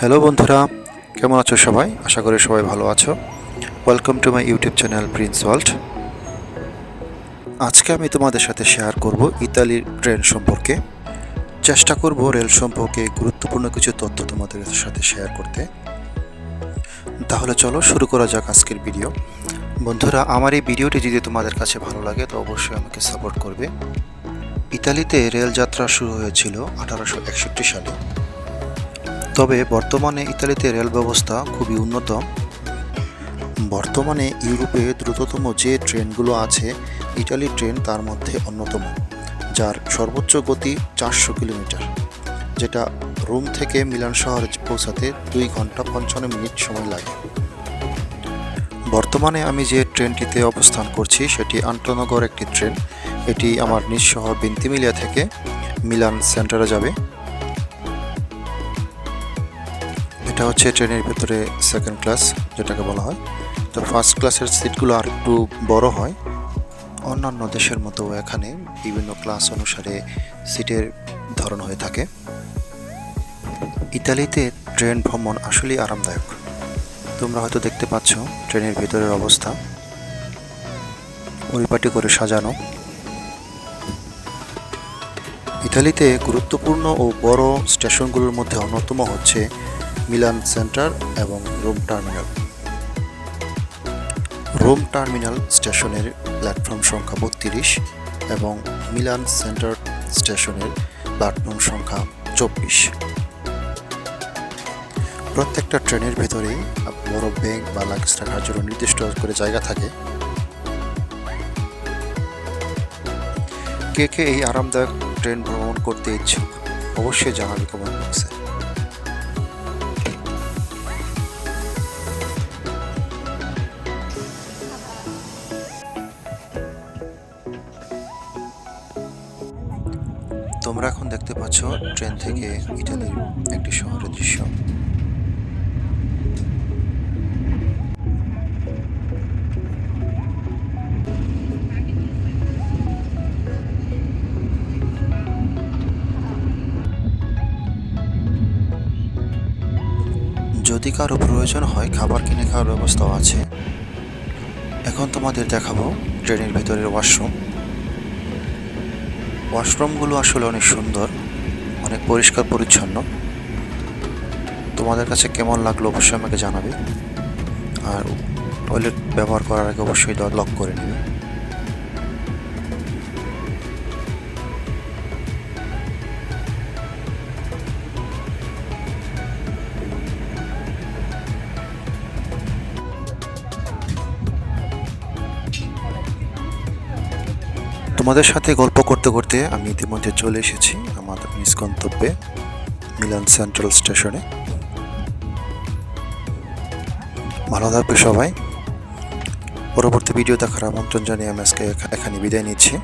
Hello বন্ধুরা। কেমন আছো সবাই? আশা করি সবাই ভালো আছো। Welcome to my YouTube channel Prince World আজকে আমি তোমাদের সাথে শেয়ার করব ইতালির ট্রেন সম্পর্কে। চেষ্টা করব রেল সম্পর্কে গুরুত্বপূর্ণ কিছু তথ্য তোমাদের সাথে শেয়ার করতে। তাহলে চলো শুরু করা যাক আজকের ভিডিও বন্ধুরা, আমার এই ভিডিওটি যদি তোমাদের কাছে ভালো লাগে, তো অবশ্যই আমাকে সাপোর্ট করবে। ইতালিতে রেল যাত্রা শুরু হয়েছিল আঠারোশো একষট্টি সালে। তবে বর্তমানে ইতালিতে রেল ব্যবস্থা খুবই উন্নত। বর্তমানে ইউরোপে দ্রুততম যে ট্রেনগুলো আছে ইটালির ট্রেন তার মধ্যে অন্যতম, যার সর্বোচ্চ গতি চারশো কিলোমিটার, যেটা রোম থেকে মিলান শহরে পৌঁছাতে দুই ঘণ্টা পঞ্চান্ন মিনিট সময় লাগে। বর্তমানে আমি যে ট্রেনটিতে অবস্থান করছি, সেটি আন্তনগর একটি ট্রেন। এটি আমার নিজ শহর বেন্তিমিলিয়া থেকে মিলান সেন্টারে যাবে। এটা হচ্ছে ট্রেনের ভেতরে সেকেন্ড ক্লাস যেটাকে বলা হয়। তো ফার্স্ট ক্লাসের সিটগুলো আর একটু বড় হয়। অন্যান্য দেশের মতো এখানে বিভিন্ন ক্লাস অনুসারে সিটের ধরন হয়ে থাকে। ইতালিতে ট্রেন ভ্রমণ আসলেই আরামদায়ক। তোমরা হয়তো দেখতে পাচ্ছ ট্রেনের ভেতরের অবস্থা। পরিপাটি করে সাজানো। ইতালিতে গুরুত্বপূর্ণ ও বড় স্টেশনগুলোর মধ্যে অন্যতম হচ্ছে মিলান সেন্টার এবং রোম টার্মিনাল। রোম টার্মিনাল স্টেশনের প্ল্যাটফর্ম সংখ্যা বত্রিশ এবং মিলান সেন্টার স্টেশনের প্ল্যাটফর্ম সংখ্যা চব্বিশ। প্রত্যেকটা ট্রেনের ভেতরেই বড় ব্যাগ বা লাগেজ রাখার জন্য নির্দিষ্ট করে জায়গা থাকে। কে কে এই আরামদায়ক ট্রেন ভ্রমণ করতে ইচ্ছুক অবশ্যই জানাবে কমেন্ট বক্সে। তোমরা এখন দেখতে পাচ্ছ ট্রেন থেকে ইটালির একটি শহরের দৃশ্য। যদি কারও প্রয়োজন হয় খাবার কিনে খাওয়ার ব্যবস্থাও আছে, এখন তোমাদের দেখাবো ট্রেনের ভেতরের ওয়াশরুম। ওয়াশরুমগুলো আসলে অনেক সুন্দর, অনেক পরিষ্কার পরিচ্ছন্ন। তোমাদের কাছে কেমন লাগল অবশ্যই আমাকে জানাবে। আর টয়লেট ব্যবহার করার আগে অবশ্যই লক করে নেবে। তোমাদের সাথে গল্প করতে করতে আমি ইতিমধ্যে চলে এসেছি আমার নিজ গন্তব্যে, মিলান সেন্ট্রাল স্টেশনে। ভালো থাকবে সবাই। পরবর্তী ভিডিও দেখার আমন্ত্রণ জানিয়ে আমি আজকে এখানে বিদায় নিচ্ছি।